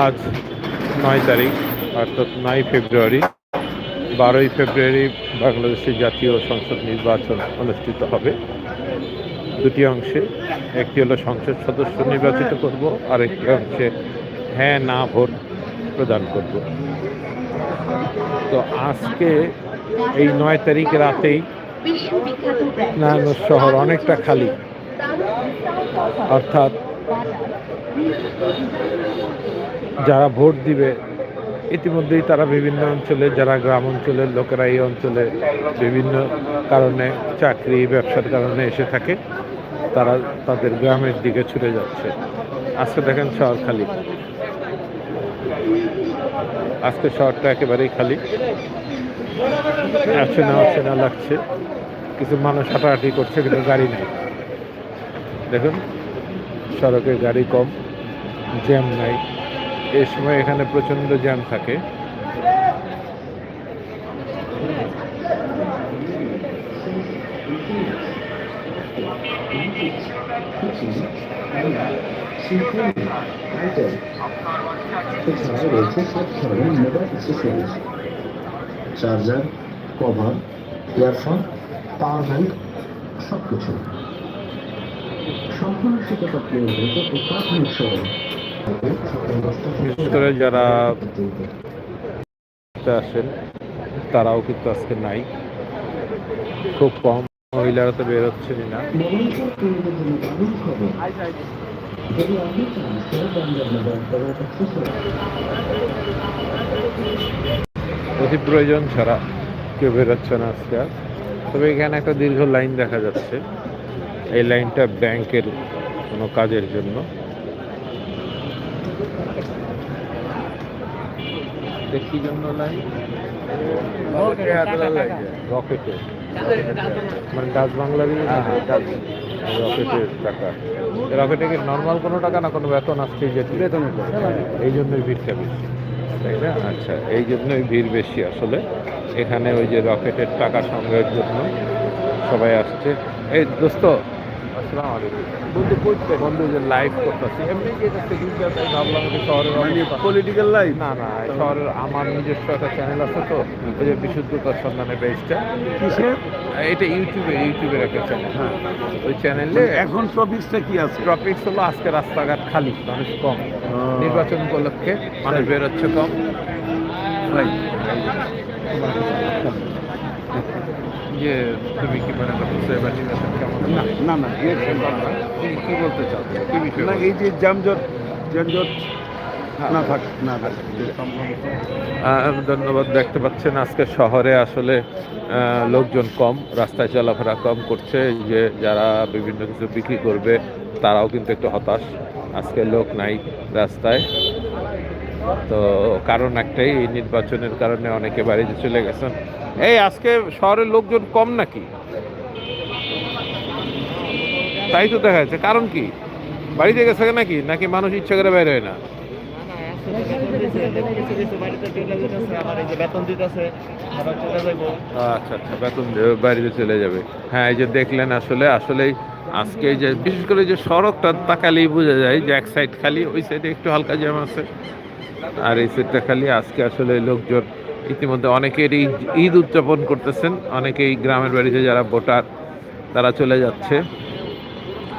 আজ নয় তারিখ, অর্থাৎ নয় ফেব্রুয়ারি, বারোই ফেব্রুয়ারি বাংলাদেশের জাতীয় সংসদ নির্বাচন অনুষ্ঠিত হবে। দুটি অংশে, একটি হলো সংসদ সদস্য নির্বাচিত করব আর একটি অংশে হ্যাঁ না, ভোট প্রদান করব। তো আজকে এই নয় তারিখ রাতেই নারায়ণগঞ্জ শহর অনেকটা খালি। অর্থাৎ যারা ভোট দিবে, ইতিমধ্যেই তারা বিভিন্ন অঞ্চলে, যারা গ্রাম অঞ্চলের লোকেরা এই অঞ্চলে বিভিন্ন কারণে চাকরি, ব্যবসার কারণে এসে থাকে, তারা তাদের গ্রামের দিকে ছুটে যাচ্ছে। আজকে দেখেন শহর খালি। আজকে শহরটা একেবারেই খালি। অচেনা অচেনা লাগছে। কিছু মানুষ হাঁটাহাঁটি করছে, কিন্তু গাড়ি নেই। দেখুন সড়কে গাড়ি কম, জ্যাম নাই। এই সময় এখানে প্রচণ্ড জ্যাম থাকে। Charger, cover, earphone, power bank সব কিছু সম্পূর্ণ ও প্রাথমিক শহর বিশেষ করে যারা আসেন, তারাও কিন্তু আজকে নাই। খুব কম মহিলারা তো বেরোচ্ছেনই না। অতি প্রয়োজন ছাড়া কেউ বেরোচ্ছে না আজকে আর। তবে এখানে একটা দীর্ঘ লাইন দেখা যাচ্ছে। এই লাইনটা ব্যাংকের কোনো কাজের জন্য। কি জন্য লাইন রকেটে মানে ডাচ বাংলার রকেটের টাকা। রকেটে কি নর্মাল কোনো টাকা না কোনো বেতন আসছে যে বেতন এই জন্যই ভিড়টা বেশি তাই না? আচ্ছা এই জন্যই ভিড় বেশি আসলে। এখানে ওই যে রকেটের টাকা সংগ্রহের জন্য সবাই আসছে। এই দোস্ত আসসালামু আলাইকুম। বন্ধু করতে বন্ধু যে লাইভ করতেছি। এমনি কিন্তু ভাবলাম যে শহরের পলিটিক্যাল লাইফ না না শহরের আমার নিজস্ব একটা চ্যানেল আছে তো ওই যে বিশুদ্ধতার সন্ধানে কিসের? এটা ইউটিউবে ইউটিউবের একটা চ্যানেল হ্যাঁ। ওই চ্যানেলে এখন টপিকসটা কি আছে? টপিকস হলো আজকে রাস্তাঘাট খালি মানুষ কম। নির্বাচন উপলক্ষে মানুষ বেরোচ্ছে কম। যে তুমি কি মনে এবার? না না না ইলেকশন কি কি বলতে চাও? কি বিষয় না এই যে যানজট যানজট না থাক না থাক। ধন্যবাদ দেখতে পাচ্ছেন আজকে শহরে আসলে লোকজন কম রাস্তায় চলাফেরা কম করছে। যে যারা বিভিন্ন কিছু বিক্রি করবে তারাও কিন্তু একটু হতাশ। আজকে লোক নাই রাস্তায়। তো কারণ একটাই এই নির্বাচনের কারণে অনেকে বাড়িতে চলে গেছেন। এই, আজকে শহরের লোকজন কম নাকি? তাই তো দেখা যাচ্ছে। কারণ কি? বাড়িতে গেছে নাকি? নাকি মানুষ ইচ্ছা করে বের হয় না? আচ্ছা আচ্ছা বেতন বাড়িতে চলে যাবে। হ্যাঁ এই যে দেখলেন আসলে, আসলেই আজকে যে, বিশেষ করে যে সড়কটা তাকালেই বোঝা যায় যে এক সাইড খালি, ওই সাইডে একটু হালকা জ্যাম আছে। আর এই সাইডটা খালি, আজকে আসলে লোকজন ইতিমধ্যে অনেকেরই ঈদ উদযাপন করতেছেন, অনেকেই গ্রামের বাড়িতে যারা ভোটার, তারা চলে যাচ্ছে।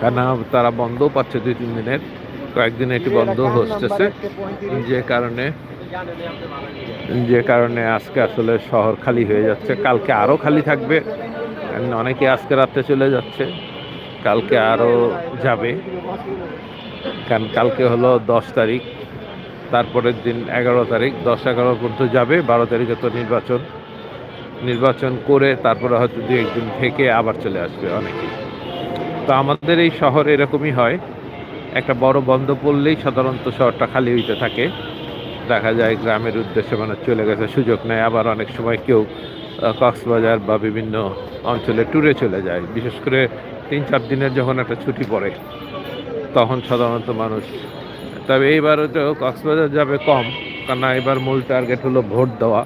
কেন তারা বন্ধও পাচ্ছে দুই, তিন দিনের, কয়েকদিন এটি বন্ধ হচ্ছে। যে কারণে যে কারণে আজকে আসলে শহর খালি হয়ে যাচ্ছে। কালকে আরও খালি থাকবে। অনেকে আজকে রাত্রে চলে যাচ্ছে। কালকে আরও যাবে। কারণ কালকে হলো দশ তারিখ। তারপরের দিন এগারো তারিখ, দশ এগারো পর্যন্ত যাবে, বারো তারিখে তো নির্বাচন। নির্বাচন করে তারপরে হয়তো দু একদিন থেকে আবার চলে আসবে অনেকে তো আমাদের এই শহর এরকমই হয়। একটা বড় বন্ধ পড়লেই সাধারণত শহরটা খালি হইতে থাকে। দেখা যায় গ্রামের উদ্দেশ্যে মানে চলে গেছে, সুযোগ নেয় আবার অনেক সময় কেউ কক্সবাজার বা বিভিন্ন অঞ্চলে ট্যুরে চলে যায়। বিশেষ করে তিন চার দিনের যখন একটা ছুটি পড়ে, তখন সাধারণত মানুষ তবে এইবার তো কক্সবাজার যাবে কম কারণ এবার মূল টার্গেট হলো ভোট দেওয়া।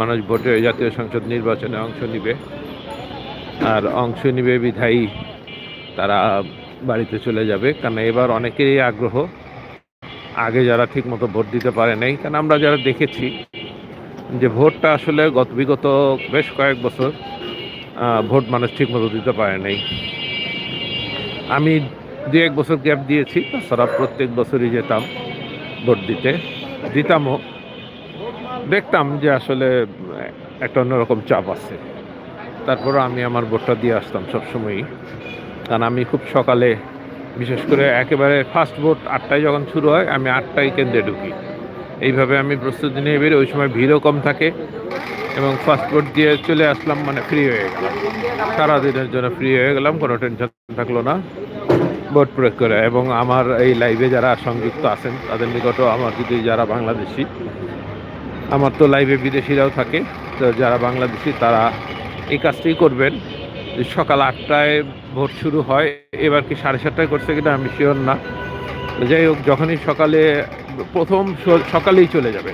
মানুষ ভোটে জাতীয় সংসদ নির্বাচনে অংশ নিবে। আর অংশ নিবে বিধায়ী, তারা বাড়িতে চলে যাবে কারণ এবার অনেকেরই আগ্রহ। আগে যারা ঠিকমতো ভোট দিতে পারে নাই কারণ আমরা যারা দেখেছি যে ভোটটা আসলে গত বিগত বেশ কয়েক বছর ভোট মানুষ ঠিকমতো দিতে পারে নাই। আমি দু এক বছর গ্যাপ দিয়েছি তাছাড়া প্রত্যেক বছরই যেতাম ভোট দিতে। দিতামও। দেখতাম যে আসলে একটা অন্যরকম চাপ আছে। তারপর আমি আমার ভোটটা দিয়ে আসতাম সবসময়ই। কারণ আমি খুব সকালে, বিশেষ করে একেবারে ফার্স্ট ভোট আটটায় যখন শুরু হয়, আমি আটটায় কেন্দ্রে ঢুকি। এইভাবে আমি প্রস্তুতি নিয়ে বেরোই, ওই সময় ভিড়ও কম থাকে এবং ফার্স্ট ভোট দিয়ে চলে আসলাম মানে ফ্রি হয়ে গেলাম। সারাদিনের জন্য ফ্রি হয়ে গেলাম, কোনো টেনশন থাকল না। ভোট প্রয়োগ করে এবং আমার এই লাইভে যারা সংযুক্ত আছেন, তাদের নিকটও আমার যদি যারা বাংলাদেশি, আমার তো লাইভে বিদেশিরাও থাকে, তো যারা বাংলাদেশি তারা এই কাজটাই করবেন। সকাল আটটায় ভোট শুরু হয়, এবার কি সাড়ে সাতটায় করছে কিনা আমি শিওর না। যাই হোক, যখনই সকালে, প্রথম সকালেই চলে যাবে।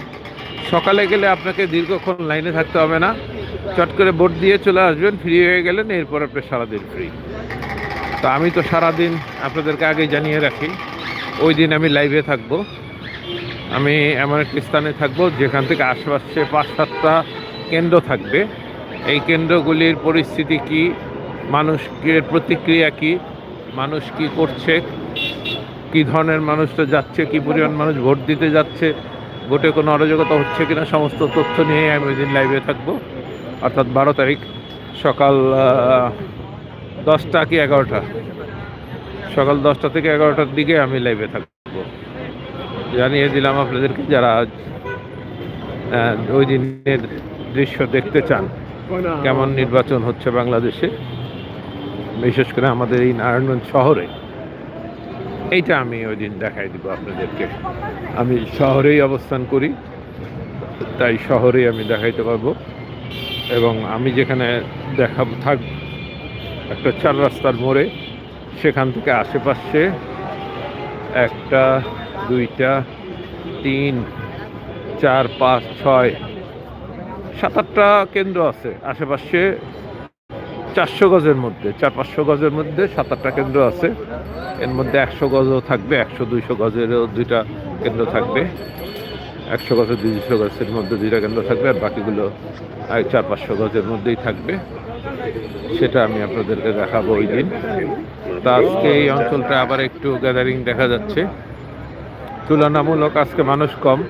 সকালে গেলে আপনাকে দীর্ঘক্ষণ লাইনে থাকতে হবে না। চট করে ভোট দিয়ে চলে আসবেন ফ্রি হয়ে গেলেন, এরপর আপনি সারাদিন ফ্রি তো আমি তো সারাদিন আপনাদেরকে আগে জানিয়ে রাখি, ওই দিন আমি লাইভে থাকব। আমি এমন একটি স্থানে থাকব যেখান থেকে আশেপাশে পাঁচ সাতটা কেন্দ্র থাকবে। এই কেন্দ্রগুলির পরিস্থিতি কি মানুষের প্রতিক্রিয়া কি, মানুষ কি করছে, কি ধরনের মানুষটা যাচ্ছে, কি পরিমাণ মানুষ ভোট দিতে যাচ্ছে, ভোটে কোনো অরাজকতা হচ্ছে কিনা সমস্ত তথ্য নিয়ে আমি ওই দিন লাইভে থাকব। অর্থাৎ বারো তারিখ সকাল দশটা কি এগারোটা? সকাল দশটা থেকে এগারোটার দিকে আমি লাইভে থাকব। জানিয়ে দিলাম আপনাদেরকে যারা ওই দিনের দৃশ্য দেখতে চান, কেমন নির্বাচন হচ্ছে বাংলাদেশে, বিশেষ করে আমাদের এই নারায়ণগঞ্জ শহরে, এইটা আমি ওই দিন দেখাই দিব আপনাদেরকে। আমি শহরেই অবস্থান করি, তাই শহরেই আমি দেখাইতে পারব। এবং আমি যেখানে দেখাব থাক একটা চার রাস্তার মোড়ে, সেখান থেকে আশেপাশে একটা, দুইটা, তিন, চার, পাঁচ, ছয়, সাত, আটটা কেন্দ্র আছে। আশেপাশে চারশো গজের মধ্যে, চার, পাঁচশো গজের মধ্যে সাত, আটটা কেন্দ্র আছে। এর মধ্যে একশো গজও থাকবে, একশো, দুইশো গজেরও দুইটা কেন্দ্র থাকবে। একশো গজের, দুইশো গজের মধ্যে দুইটা কেন্দ্র থাকবে, আর বাকিগুলো চার, পাঁচশো গজের মধ্যেই থাকবে। সেটা আমি আপনাদেরকে দেখাবো ওই দিন। তা আজকে এই অঞ্চলটা আবার একটু গ্যাদারিং দেখা যাচ্ছে। তুলনামূলক আজকে মানুষ কম।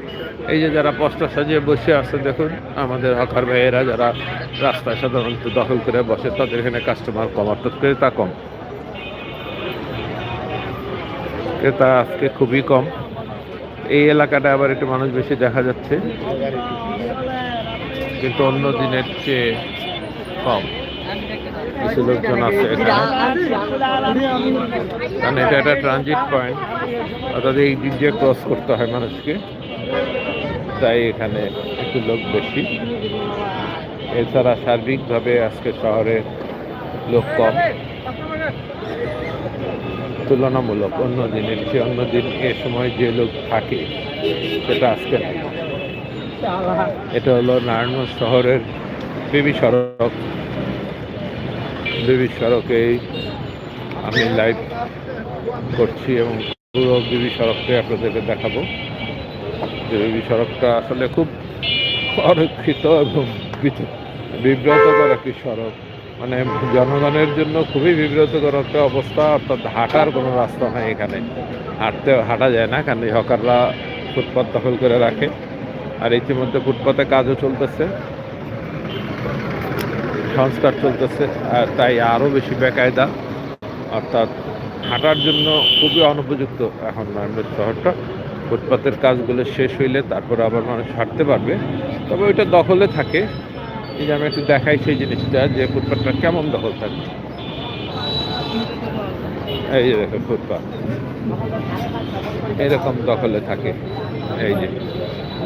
এই যে যারা পস্তা সাজিয়ে বসে আছে দেখুন, আমাদের হকার ভাইয়েরা যারা রাস্তায় সাধারণত দখল করে বসে, তাদের এখানে কাস্টমার কম, অর্থাৎ ক্রেতা কম। ক্রেতা আজকে খুবই কম। এই এলাকাটা আবার একটু মানুষ বেশি দেখা যাচ্ছে। কিন্তু অন্য দিনের চেয়ে কম। কিছু লোকজন আছে এখানে। কারণ এটা একটা ট্রানজিট পয়েন্ট অর্থাৎ এই দিক দিয়ে ক্রস করতে হয় মানুষকে। তাই এখানে একটু লোক বেশি। এছাড়া সার্বিকভাবে আজকে শহরে লোক কম। তুলনামূলক অন্য দিনের চেয়ে অন্য দিন এ সময় যে লোক থাকে, সেটা আজকে এটা হলো নারায়ণগঞ্জ শহরের বিবি সড়ক। বিবি সড়কেই আমি লাইভ করছি এবং পুরো বিবি সড়কটাই আপনাদেরকে দেখাবো। বিবি সড়কটা আসলে খুব অরক্ষিত এবং বিব্রতকর একটি সড়ক। মানে জনগণের জন্য খুবই বিব্রতকর একটা অবস্থা, অর্থাৎ হাঁটার কোনো রাস্তা নাই এখানে। হাঁটতে, হাঁটা যায় না, কারণ হকাররা ফুটপাত দখল করে রাখে। আর ইতিমধ্যে ফুটপাতে কাজও চলতেছে। সংস্কার চলতেছে তাই আরও বেশি বেকায়দা। অর্থাৎ হাঁটার জন্য খুবই অনুপযুক্ত এখন নারায়ণগঞ্জ শহরটা। ফুটপাতের কাজগুলো শেষ হইলে তারপর আবার মানুষ হাঁটতে পারবে। তবে ওইটা দখলে থাকে। এই যে আমি একটু দেখাই সেই জিনিসটা, যে ফুটপাতটা কেমন দখল থাকে। এই যে দেখো ফুটপাত। এরকম দখলে থাকে। এই যে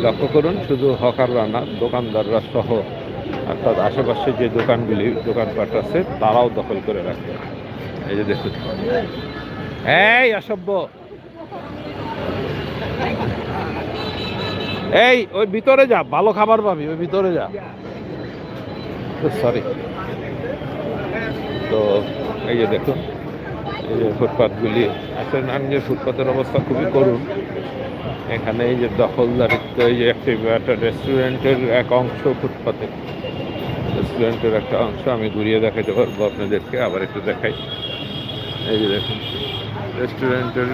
লক্ষ্য করুন, শুধু হকাররা না, দোকানদাররা সহ অর্থাৎ আশেপাশে যে দোকানগুলি, দোকানপাট আছে, তারাও দখল করে রাখে। এই যে দেখুন। এই অসভ্য। এই, ওই ভিতরে যা, ভালো খাবার পাবি, ওই ভিতরে যা। সরি তো, এই যে দেখুন, এই যে ফুটপাতগুলি। আসলে নারায়ণগঞ্জের ফুটপাতের অবস্থা খুবই করুণ। এখানে এই যে দখলদারিত্ব এই যে একটি একটা রেস্টুরেন্টের এক অংশ ফুটপাতে। রেস্টুরেন্টের একটা অংশ আমি ঘুরিয়ে দেখাতে পারব আপনাদেরকে, আবার একটু দেখাই। এই যে দেখুন রেস্টুরেন্টের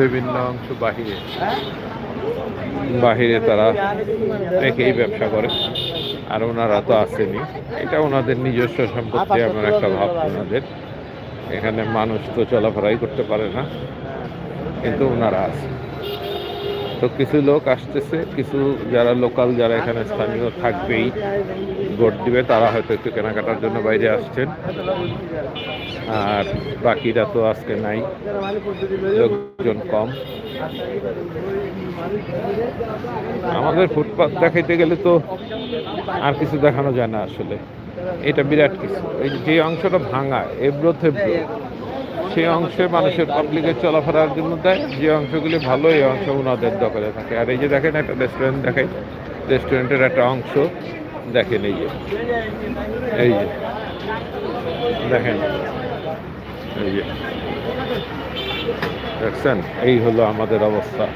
বিভিন্ন অংশ বাহিরে। বাহিরে তারা রেখেই ব্যবসা করে, আর ওনারা তো আসেনি। এটা ওনাদের নিজস্ব সম্পত্তি আমার একটা ভাব ওনাদের। এখানে মানুষ তো চলাফেরাই করতে পারে না, কিন্তু ওনারা আছে। তো কিছু লোক আসতেছে, কিছু যারা লোকাল যারা এখানে স্থানীয় থাকবেই ভোট দিবে, তারা হয়তো একটু কেনাকাটার জন্য বাইরে আসছেন। আর বাকিরা তো আজকে নাই, লোকজন কম। আমাদের ফুটপাথ দেখাইতে গেলে তো আর কিছু দেখানো যায় না আসলে। এটা বিরাট কিছু। এই যে অংশটা ভাঙা, এব্রো থেব্রো। সেই অংশে মানুষের পাবলিকের চলাফেরার জন্য দেয়, যে অংশগুলি ভালো, এই অংশ ওনাদের দখলে থাকে। আর এই যে দেখেন, একটা রেস্টুরেন্ট দেখাই। রেস্টুরেন্টের একটা অংশ, দেখেন এই যে। এই যে। দেখেন। এই যে। দেখছেন? এই হলো আমাদের অবস্থা।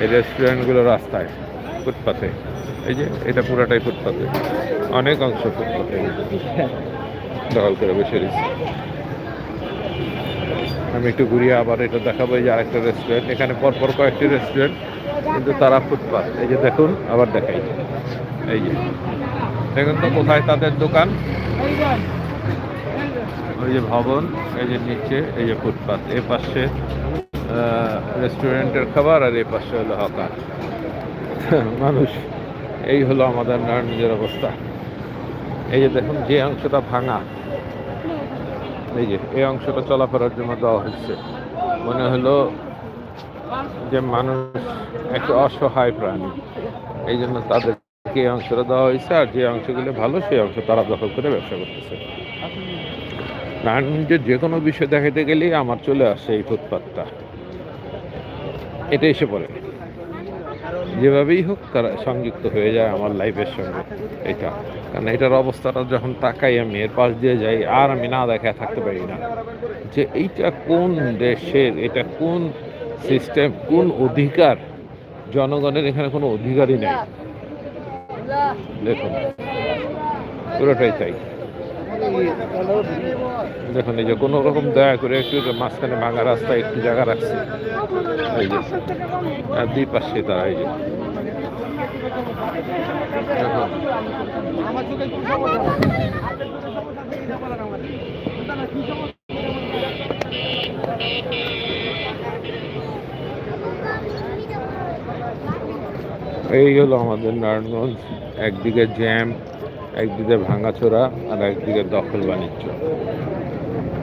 এই রেস্টুরেন্টগুলো রাস্তায়, ফুটপাতে। এই যে, এটা পুরাটাই ফুটপাতে। অনেক অংশ ফুটপাতে। দখল করে বসে রয়েছে। আমি একটু ঘুরিয়ে আবার এটা দেখাবো, এই যে আরেকটা রেস্টুরেন্ট এখানে পরপর কয়েকটি রেস্টুরেন্ট কিন্তু তারা ফুটপাত। এই যে দেখুন, আবার দেখাই। এই যে। দেখুন তো কোথায় তাদের দোকান? ওই যে ভবন, এই যে নিচে, এই যে ফুটপাত। এ পাশে রেস্টুরেন্টের খাবার, আর এ পাশে হলো হকার। মানুষ, এই হলো আমাদের নারায়ণগঞ্জের অবস্থা। এই যে দেখুন, যে অংশটা ভাঙা এই যে, এই অংশটা চলাফেরার জন্য দেওয়া হচ্ছে মনে হলো যে মানুষ একটা অসহায় প্রাণী। এই জন্য তাদেরকে এই অংশটা দেওয়া হয়েছে, আর যে অংশগুলো ভালো, সেই অংশ তারা দখল করে ব্যবসা করতেছে। নারায়ণগঞ্জের যে কোনো বিষয় দেখাতে গেলেই আমার চলে আসে এই ফুটপাতটা। এটা এসে পড়ে। যেভাবেই হোক তারা সংযুক্ত হয়ে যায় আমার লাইফের সঙ্গে। এটা কারণ এটার অবস্থাটা যখন তাকাই আমি, এর পাশ দিয়ে যাই, আর আমি না দেখায় থাকতে পারি না। যে এইটা কোন দেশের, এটা কোন সিস্টেম, কোন অধিকার? জনগণের এখানে কোনো অধিকারই নেই। দেখুন, পুরোটাই তাই। দেখুন, এই যে কোনো রকম দয়া করে একটু মাঝখানে ভাঙা রাস্তায় একটু জায়গা রাখছে। এই যে, আর দুই পাশে তারা, এই যে। এই হলো আমাদের নারায়ণগঞ্জ, একদিকে জ্যাম একদিকে ভাঙাচোরা আর একদিকে দখল বাণিজ্য।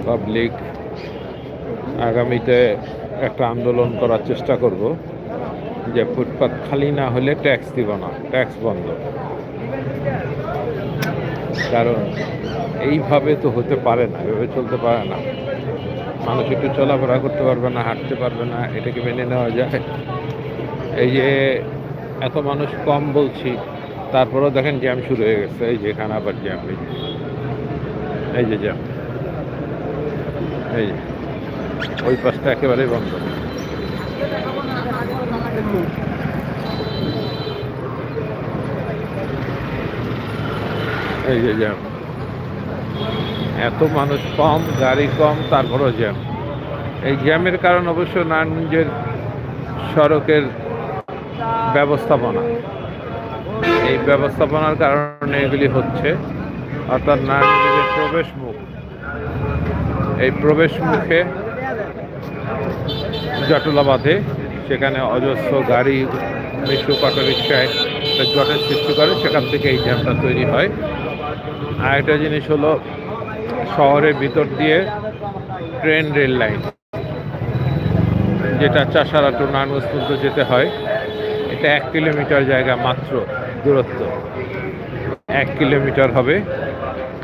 পাবলিক আগামীতে একটা আন্দোলন করার চেষ্টা করব যে ফুটপাত খালি না হলে ট্যাক্স দিব না, ট্যাক্স বন্ধ। কারণ এইভাবে তো হতে পারে না, এভাবে চলতে পারে না। মানুষ একটু চলাফেরা করতে পারবে না, হাঁটতে পারবে না, এটাকে মেনে নেওয়া যায়। এই যে এত মানুষ কম বলছি তারপরেও দেখেন জ্যাম শুরু হয়ে গেছে। এই যে এখানে আবার জ্যাম এই যে। এই যে জ্যাম এই। ওই পাশটা একেবারেই বন্ধ। এই যে জ্যাম এত মানুষ কম, গাড়ি কম, তারপরও জ্যাম এই জ্যামের কারণ অবশ্য নারায়ণগঞ্জের সড়কের ব্যবস্থাপনা। এই ব্যবস্থাপনার কারণে এগুলি হচ্ছে। অর্থাৎ নারায়ণগঞ্জের প্রবেশ মুখ এই প্রবেশ মুখে জটলা বাঁধে সেখানে অজস্র গাড়ি মিশু অটো রিক্সায় জটের সৃষ্টি করে, সেখান থেকে এই জ্যামটা তৈরি হয়। আর একটা জিনিস হলো, শহরের ভিতর দিয়ে ট্রেন, রেল লাইন, যেটা চাষারা টু নারায়ণগঞ্জ পর্যন্ত যেতে হয়। এটা এক কিলোমিটার জায়গা মাত্র। দূরত্ব। এক কিলোমিটার হবে।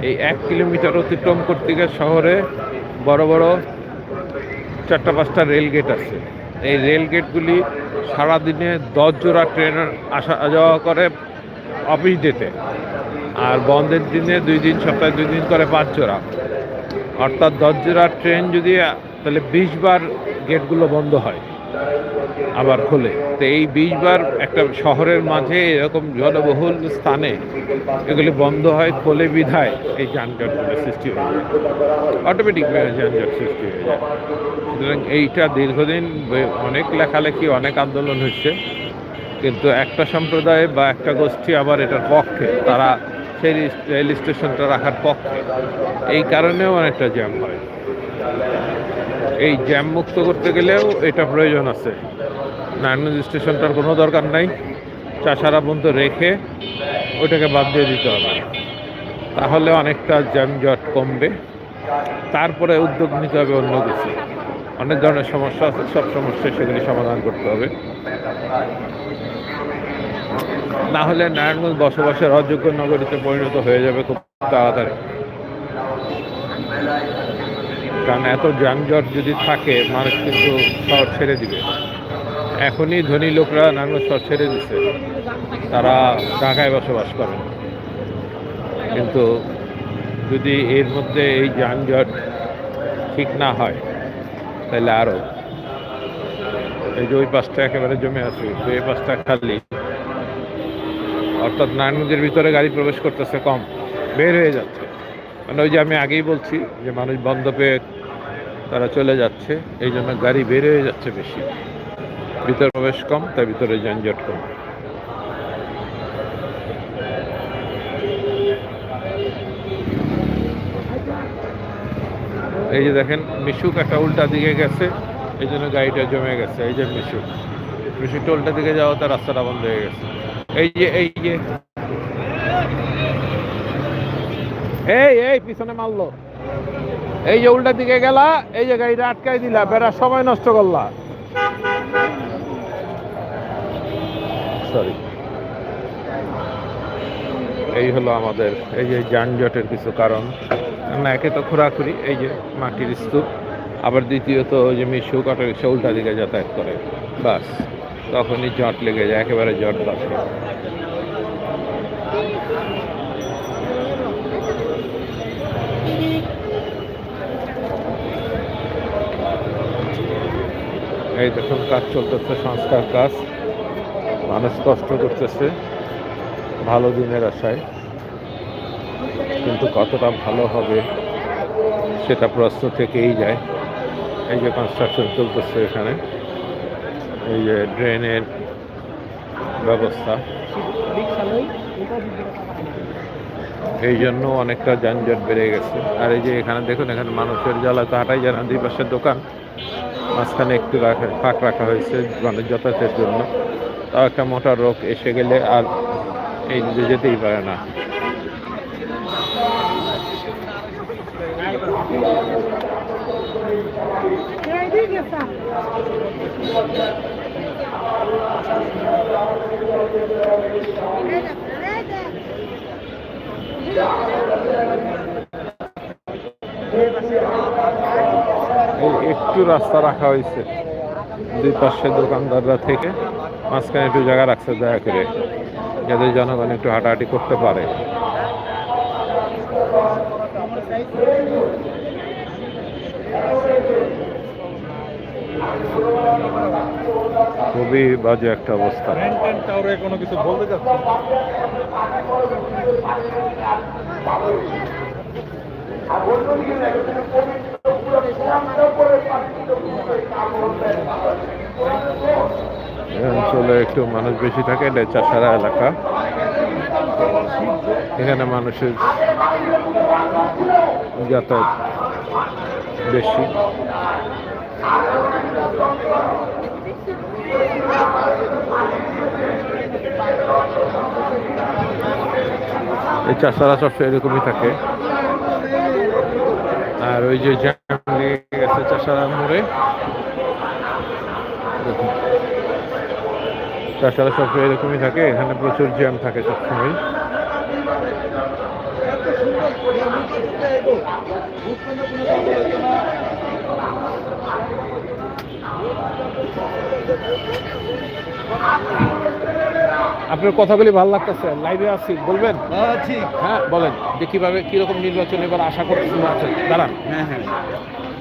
এই এক কিলোমিটার অতিক্রম করতে গিয়ে শহরে বড় বড় চারটা পাঁচটা রেল গেট আছে। এই রেল গেটগুলি সারাদিনে দশ জোড়া ট্রেন আসা যাওয়া করে অফিস ডেতে। আর বন্ধের দিনে দুই দিন, সপ্তাহে দুই দিন করে পাঁচ জোড়া। অর্থাৎ দশ জোড়া ট্রেন যদি, তাহলে বিশ বার গেটগুলো বন্ধ হয়। আবার খোলে। তো এই বিশ বার একটা শহরের মাঝে এরকম জনবহুল স্থানে এগুলি বন্ধ হয়, খোলে বিধায় এই যানজটগুলো সৃষ্টি হয়ে যায়। অটোমেটিক যানজট সৃষ্টি হয়ে যায়। সুতরাং এইটা দীর্ঘদিন অনেক লেখালেখি, অনেক আন্দোলন হচ্ছে। কিন্তু একটা সম্প্রদায় বা একটা গোষ্ঠী আবার এটার পক্ষে, তারা সেই রেল স্টেশনটা রাখার পক্ষে। এই কারণেও অনেকটা জ্যাম হয়। এই জ্যাম মুক্ত করতে গেলেও এটা প্রয়োজন আছে। নারায়ণগঞ্জ স্টেশনটার কোনো দরকার নাই। চাষারা বন্ধ রেখে ওটাকে বাদ দিয়ে দিতে হবে। তাহলে অনেকটা জ্যামজট কমবে। তারপরে উদ্যোগ নিতে হবে অন্য কিছু। অনেক ধরনের সমস্যা আছে, সব সমস্যা সেগুলি সমাধান করতে হবে। না হলে নারায়ণগঞ্জ বসবাসের অযোগ্য নগরীতে পরিণত হয়ে যাবে খুব তাড়াতাড়ি। কারণ এত যানজট যদি থাকে, মানুষ কিন্তু শহর ছেড়ে দিবে। এখনই ধনী লোকরা নারায়ণগঞ্জ শহর ছেড়ে দিচ্ছে তারা ঢাকায় বসবাস করেন কিন্তু যদি এর মধ্যে এই যানজট ঠিক না হয়, তাহলে আরও এই যে ওই পাশটা একেবারে জমে আছে, তো এই পাশটা খালি। অর্থাৎ নারায়ণগঞ্জের ভিতরে গাড়ি প্রবেশ করতেছে কম। বের হয়ে যাচ্ছে। মানে ওই যে আমি আগেই বলছি যে মানুষ বন্ধ পেয়ে তারা চলে যাচ্ছে, এই জন্য গাড়ি বের হয়ে যাচ্ছে বেশি। ভিতরে প্রবেশ কম, তাই ভিতরে যানজট কম। এই যে দেখেন, মিশুক একটা উল্টা দিকে গেছে, এই জন্য গাড়িটা জমে গেছে। এই যে মিশুক, মিশুকটা উল্টা দিকে যাওয়া তার রাস্তাটা বন্ধ হয়ে গেছে। এই যে এই যে। এই এই, পিছনে মারলো। এই যে উল্টা দিকে গেলা, এই যে গাড়িটা আটকাই দিলা বেড়ার সময় নষ্ট করলা। সরি এই হলো আমাদের, এই যে যানজটের কিছু কারণ। না একে তো খোরাখুরি এই যে মাটির স্তূপ। আবার দ্বিতীয়ত, ওই যে মিশু অটো রিক্সা উল্টা দিকে যাতায়াত করে। বাস, তখনই জট লেগে যায়, একেবারে জট বাসে। এই দেখুন, কাজ চলতেছে, সংস্কার কাজ। মানুষ কষ্ট করতেছে, ভালো দিনের আশায়। কিন্তু কতটা ভালো হবে, সেটা প্রশ্ন থেকেই যায়। এই যে কনস্ট্রাকশন চলতেছে এখানে, এই যে ড্রেনের ব্যবস্থা। এই জন্য অনেকটা যানজট বেড়ে গেছে। আর এই যে এখানে দেখুন, এখানে মানুষের জ্বালা তো হাঁটাই যায় দুই পাশের দোকান। মাঝখানে একটু রাখা ফাঁক রাখা হয়েছে মানে যাতায়াতের জন্য। তাও একটা মোটা রোগ এসে গেলে আর এই দিকে যেতেই পারে না। একটু রাস্তা রাখা হয়েছে। দুই পাশে দোকানদাররা থেকে মাঝখানে একটু জায়গা রাখছে, দয়া করে। যাতে জনগণ একটু হাঁটাহাঁটি করতে পারে। খুবই বাজে একটা অবস্থা। কোনো কিছু বলতে অঞ্চলে একটু মানুষ বেশি থাকে, এটা চাষারা এলাকা। এখানে মানুষের যাতায়াত বেশি। এই চাষারা সবসময় এরকমই থাকে। আর ওই যে জ্যাম লেগে গেছে চাষারা মোড়ে। তাছাড়া সবসময় এরকমই থাকে, এখানে প্রচুর জ্যাম থাকে সবসময়। আপনার কথাগুলি ভালো লাগতেছে? লাইভে আছি বলবেন? ঠিক। হ্যাঁ বলেন। যে কীভাবে কীরকম নির্বাচন এবার আশা করতেছেন আছেন? দাঁড়ান। হ্যাঁ হ্যাঁ।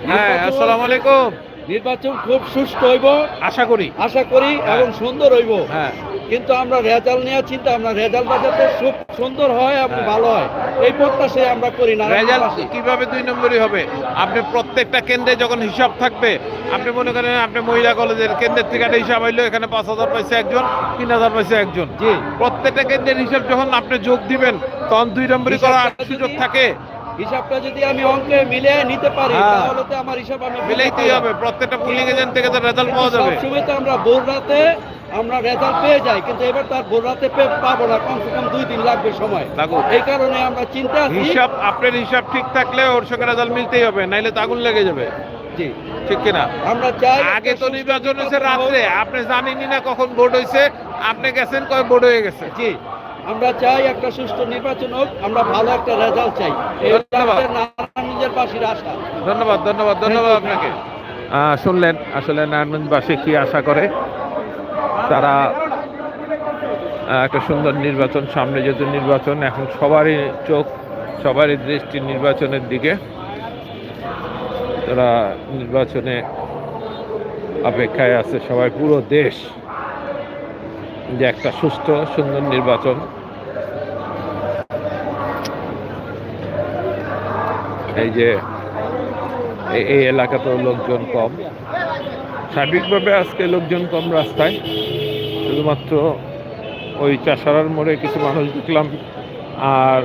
হ্যাঁ আসসালামু আলাইকুম। নির্বাচন খুব সুস্থ হইব আশা করি। আশা করি। এবং সুন্দর হইব। হ্যাঁ। কিন্তু আমরা রেজাল্ট নেওয়ার চিন্তা আমরা রেজাল্টটা যাতে খুব সুন্দর হয় এবং হ্যাঁ। ভালো হয়। এই প্রত্যাশায় আমরা করি না। রেজাল্ট কীভাবে দুই নম্বরই হবে? আপনি প্রত্যেকটা কেন্দ্রে যখন হিসাব থাকবে আপনি মনে করেন আপনি মহিলা কলেজের কেন্দ্রের থেকে একটা হিসাব হইল এখানে পাঁচ হাজার পাইছে একজন তিন হাজার পাইছে একজন। জি। প্রত্যেকটা কেন্দ্রের হিসাব যখন আপনি যোগ দিবেন তখন দুই নম্বরই করার সুযোগ থাকে। হিসাবটা যদি আমি অঙ্কে মিলে নিতে পারি হ্যাঁ। তাহলে তো আমার হিসাব আমি মিলাইতেই হবে। প্রত্যেকটা পুলিং এজেন্ট থেকে তো রেজাল্ট পাওয়া যাবে। তো আমরা ভোর রাতে আমরা রেজাল্ট পেয়ে যাই কিন্তু এবার তার ভোর রাতে পে- পাবো না কমসে কম দুই দিন লাগবে সময়। এই কারণে আমরা চিন্তা হিসাব আপনার হিসাব ঠিক থাকলে ওর সঙ্গে রেজাল্ট মিলতেই হবে নাইলে তো আগুন লেগে যাবে। জি। ঠিক কিনা? আমরা চাই আগে তো নির্বাচন হয়েছে রাত্রে আপনি জানেনই না কখন ভোট হয়েছে আপনি গেছেন কয় ভোট হয়ে গেছে। জি। আমরা চাই একটা সুষ্ঠু নির্বাচন হোক আমরা ভালো একটা রেজাল্ট চাই। নারায়ণগঞ্জের বাসীর আশা ধন্যবাদ ধন্যবাদ ধন্যবাদ আপনাকে। আহ, শুনলেন আসলে নারায়ণগঞ্জবাসী কি আশা করে? তারা একটা সুন্দর নির্বাচন, সামনে যেহেতু নির্বাচন, এখন সবারই চোখ, সবারই দৃষ্টি নির্বাচনের দিকে। তারা নির্বাচনে অপেক্ষায় আছে সবাই, পুরো দেশ যে একটা সুস্থ, সুন্দর নির্বাচন। এই যে, এই এলাকাতেও লোকজন কম। সার্বিকভাবে আজকে লোকজন কম রাস্তায়। শুধুমাত্র ওই চাষারার মোড়ে কিছু মানুষ দেখলাম আর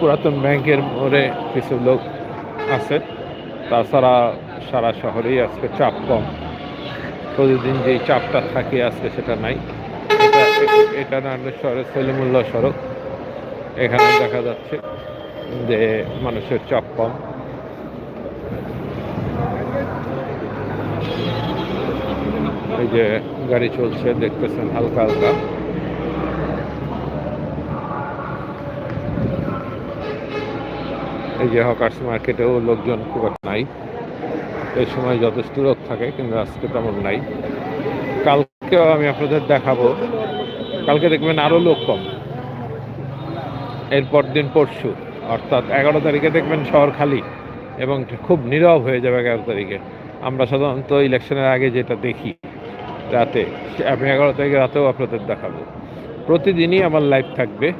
পুরাতন ব্যাংকের মোড়ে কিছু লোক আছে। তাছাড়া সারা শহরেই আজকে চাপ কম। প্রতিদিন যেই চাপটা থাকে আজকে সেটা নাই। এটা এ- এটা নারায়ণ শহরের সলিমুল্লাহ সড়ক। এখানে দেখা যাচ্ছে যে মানুষের চাপ কম। যে গাড়ি চলছে, দেখতেছেন হালকা হালকা। এই যে হকার্স মার্কেটেও লোকজন খুব নাই। এই সময় যথেষ্ট লোক থাকে, কিন্তু আজকে তেমন নাই। কালকেও আমি আপনাদের দেখাবো। কালকে দেখবেন আরও লোক কম। এরপর দিন পরশু, অর্থাৎ এগারো তারিখে দেখবেন শহর খালি এবং খুব নীরব হয়ে যাবে এগারো তারিখে। আমরা সাধারণত ইলেকশনের আগে যেটা দেখি রাতে, আমি এগারো তারিখে রাতেও আপনাদের দেখাবো। প্রতিদিনই আমার লাইভ থাকবে।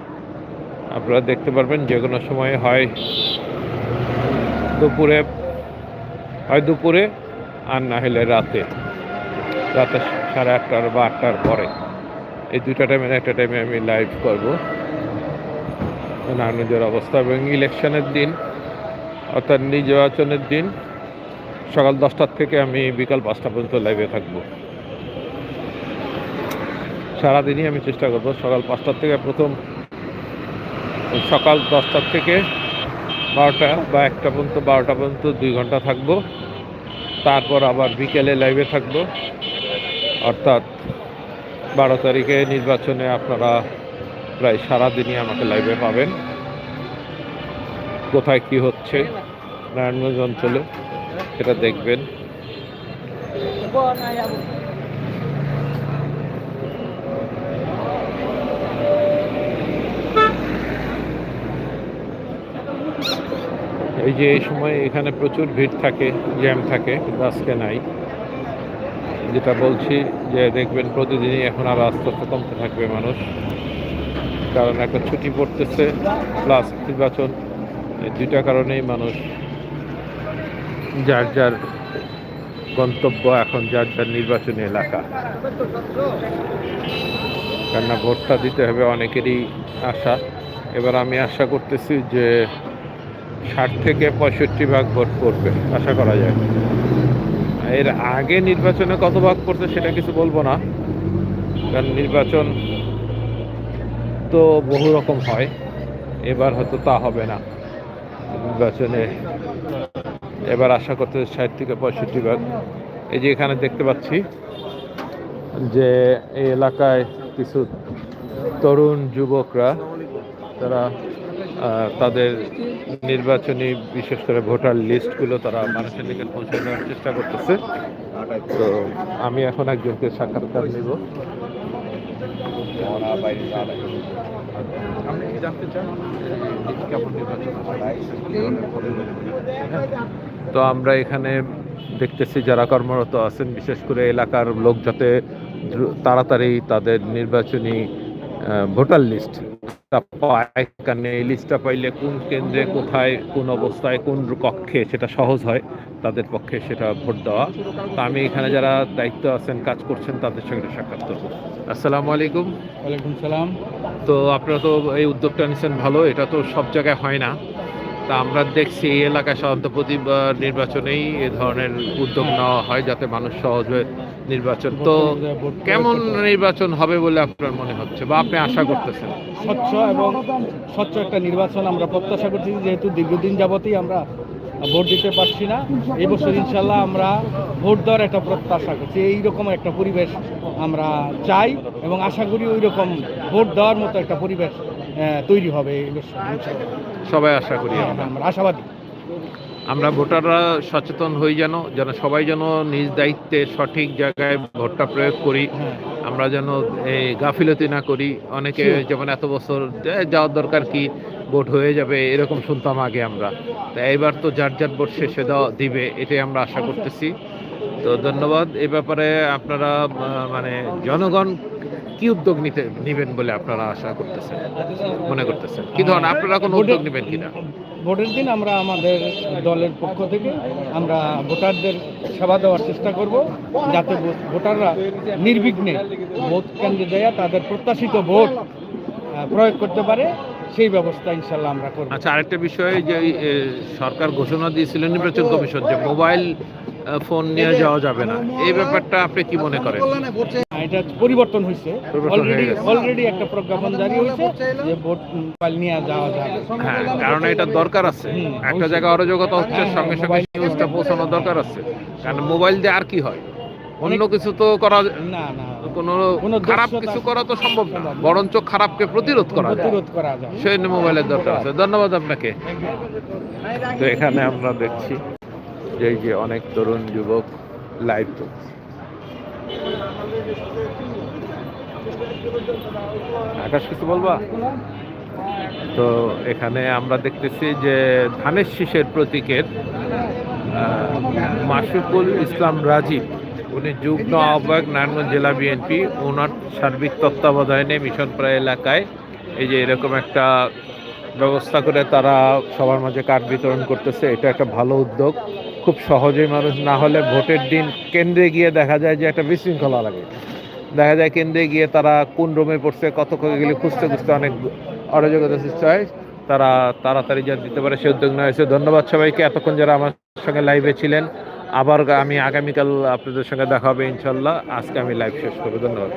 আপনারা দেখতে পারবেন যে কোনো সময় হয় দুপুরে হয় দুপুরে আর না হলে রাতে। রাতে সাড়ে আটটার বা আটটার পরে। এই দুটা টাইমের একটা টাইমে আমি লাইভ করব। নারায়ণগঞ্জের অবস্থা এবং ইলেকশনের দিন, অর্থাৎ নির্বাচনের দিন। সকাল দশটার থেকে আমি বিকাল পাঁচটা পর্যন্ত লাইভে থাকব। সারাদিনই আমি চেষ্টা করব। সকাল পাঁচটার থেকে প্রথম, সকাল দশটার থেকে বারোটা বা একটা পর্যন্ত, বারোটা পর্যন্ত দুই ঘণ্টা থাকব। তারপর আবার বিকেলে লাইভে থাকব। অর্থাৎ বারো তারিখে নির্বাচনে আপনারা প্রায় সারাদিনই আমাকে লাইভে পাবেন। কোথায় কি হচ্ছে নারায়ণগঞ্জ অঞ্চলে, সেটা দেখবেন। এই যে এই সময় এখানে প্রচুর ভিড় থাকে, জ্যাম থাকে, কিন্তু আজকে নাই। যেটা বলছি যে দেখবেন প্রতিদিনই এখন আরও আস্তে আস্তে কমতে থাকবে মানুষ, কারণ একটা ছুটি পড়তেছে প্লাস নির্বাচন, এই দুইটা কারণেই মানুষ যার যার গন্তব্য এখন যার যার নির্বাচনী এলাকা। কেননা ভোটটা দিতে হবে অনেকেরই আশা। এবার আমি আশা করতেছি যে ষাট থেকে পঁয়ষট্টি ভাগ ভোট পড়বে আশা করা যায়। এর আগে নির্বাচনে কত ভাগ পড়ছে সেটা কিছু বলব না, কারণ নির্বাচন তো বহু রকম হয়, এবার হয়তো তা হবে না। নির্বাচনে এবার আশা করতে ষাট থেকে পঁয়ষট্টি ভাগ। এই যে এখানে দেখতে পাচ্ছি যে এই এলাকায় কিছু তরুণ যুবকরা, তারা তাদের নির্বাচনী বিশেষ করে ভোটার লিস্টগুলো তারা মানুষের নিকট পৌঁছে দেওয়ার চেষ্টা করতেছে। তো আমি এখন একজনকে সাক্ষাৎকার নিব। আপনি কি জানতে চান? কেমন নির্বাচন তো আমরা এখানে দেখতেছি যারা কর্মরত আছেন বিশেষ করে এলাকার লোক যাতে তাড়াতাড়ি তাদের নির্বাচনী ভোটার লিস্ট পায় কারণ এই লিস্টটা পাইলে কোন কেন্দ্রে কোথায় কোন অবস্থায় কোন কক্ষে সেটা সহজ হয় তাদের পক্ষে সেটা ভোট দেওয়া। তা আমি এখানে যারা দায়িত্ব আছেন কাজ করছেন তাদের সঙ্গে সাক্ষাৎ করব। আসসালামু আলাইকুম। ওয়ালাইকুম সালাম। তো আপনারা তো এই উদ্যোগটা নিচ্ছেন ভালো এটা তো সব জায়গায় হয় না। তা আমরা দেখছি এই এলাকায় সাধারণত প্রতিবার নির্বাচনেই এ ধরনের উদ্যোগ নেওয়া হয় যাতে মানুষ সহজে নির্বাচন তো কেমন নির্বাচন হবে বলে আপনার মনে হচ্ছে বা আপনি আশা করতেছেন? স্বচ্ছ এবং স্বচ্ছ একটা নির্বাচন আমরা প্রত্যাশা করছি, যেহেতু দীর্ঘদিন যাবতই আমরা ভোট দিতে পারছি না, এই বছর ইনশাল্লাহ আমরা ভোট দেওয়ার একটা প্রত্যাশা করছি। এইরকম একটা পরিবেশ আমরা চাই এবং আশা করি ওই রকম ভোট দেওয়ার মতো একটা পরিবেশ তৈরি হবে। সবাই আশা করি আমরা। আমরা আশাবাদী। আমরা ভোটাররা সচেতন হই যেন যেন সবাই যেন নিজ দায়িত্বে সঠিক জায়গায় ভোটটা প্রয়োগ করি। হ্যাঁ। আমরা যেন এই গাফিলতি না করি। অনেকে যেমন এত বছর যাওয়ার দরকার কি ভোট হয়ে যাবে এরকম শুনতাম আগে আমরা। তা এবার তো যার যার ভোট শেষে দেওয়া দিবে এটাই আমরা আশা করতেছি। তো ধন্যবাদ। এ ব্যাপারে আপনারা মানে জনগণ কি উদ্যোগ নিতে নেবেন বলে আপনারা আশা করতেছেন? মনে করতেছেন? কি ধরনের? আপনারা কোনো উদ্যোগ নেবেন কিনা? ভোটের দিন আমরা আমাদের দলের পক্ষ থেকে আমরা ভোটারদের সেবা দেওয়ার চেষ্টা করব যাতে ভোটাররা নির্বিঘ্নে ভোট কেন্দ্রে যায় তাদের প্রত্যাশিত ভোট প্রয়োগ করতে পারে সেই ব্যবস্থা ইনশাল্লাহ আমরা করব। আচ্ছা আরেকটা বিষয় যে সরকার ঘোষণা দিয়েছিল নির্বাচন কমিশন যে মোবাইল ফোন নিয়ে যাওয়া যাবে না। এই ব্যাপারটা আপনি কি মনে করেন? এটা পরিবর্তন হয়েছে। অলরেডি অলরেডি একটা প্রজ্ঞাপন জারি হয়েছে যে ভোট মোবাইল নিয়ে যাওয়া যাবে। হ্যাঁ কারণ এটা দরকার আছে। একটা। জায়গায় অরাজকতা হচ্ছে হ্যাঁ, সঙ্গে হ্যাঁ, সঙ্গে মোবাইল- নিউজটা পৌঁছানো দরকার আছে। কারণ মোবাইল দিয়ে আর কি হয়? অন্য কিছু তো করা না না। কোনো খারাপ কিছু করা তো সম্ভব না। বরঞ্চ খারাপকে প্রতিরোধ করা প্রতিরোধ করা যায়। সেই জন্য মোবাইলের দরকার আছে। ধন্যবাদ আপনাকে। তো এখানে আমরা দেখছি যে যে অনেক তরুণ যুবক লাইভ করছে। আকাশ, কিছু বলবা? তো এখানে আমরা দেখতেছি যে ধানের শীষের প্রতীকের মাসুকুল ইসলাম রাজীব। উনি যুগ্ম আহ্বায়ক নারায়ণগঞ্জ জেলা বিএনপি। ওনার সার্বিক তত্ত্বাবধানে মিশনপাড়া এলাকায় এই যে এরকম একটা ব্যবস্থা করে তারা সবার মাঝে কার্ড বিতরণ করতেছে। এটা একটা ভালো উদ্যোগ। খুব সহজেই মানুষ না হলে ভোটের দিন কেন্দ্রে গিয়ে দেখা যায় যে একটা বিশৃঙ্খলা লাগে। দেখা যায় কেন্দ্রে গিয়ে তারা কোন রুমে পড়ছে কত গেলে খুঁজতে খুঁজতে অনেক অরাজকতা সৃষ্টি হয়। তারা তাড়াতাড়ি যা দিতে পারে, সে উদ্যোগ নেওয়া হয়েছে। ধন্যবাদ সবাইকে। এতক্ষণ যারা আমার সঙ্গে লাইভে ছিলেন, আবার আমি আগামীকাল আপনাদের সঙ্গে দেখা হবে ইনশাল্লাহ আজকে আমি লাইভ শেষ করব। ধন্যবাদ।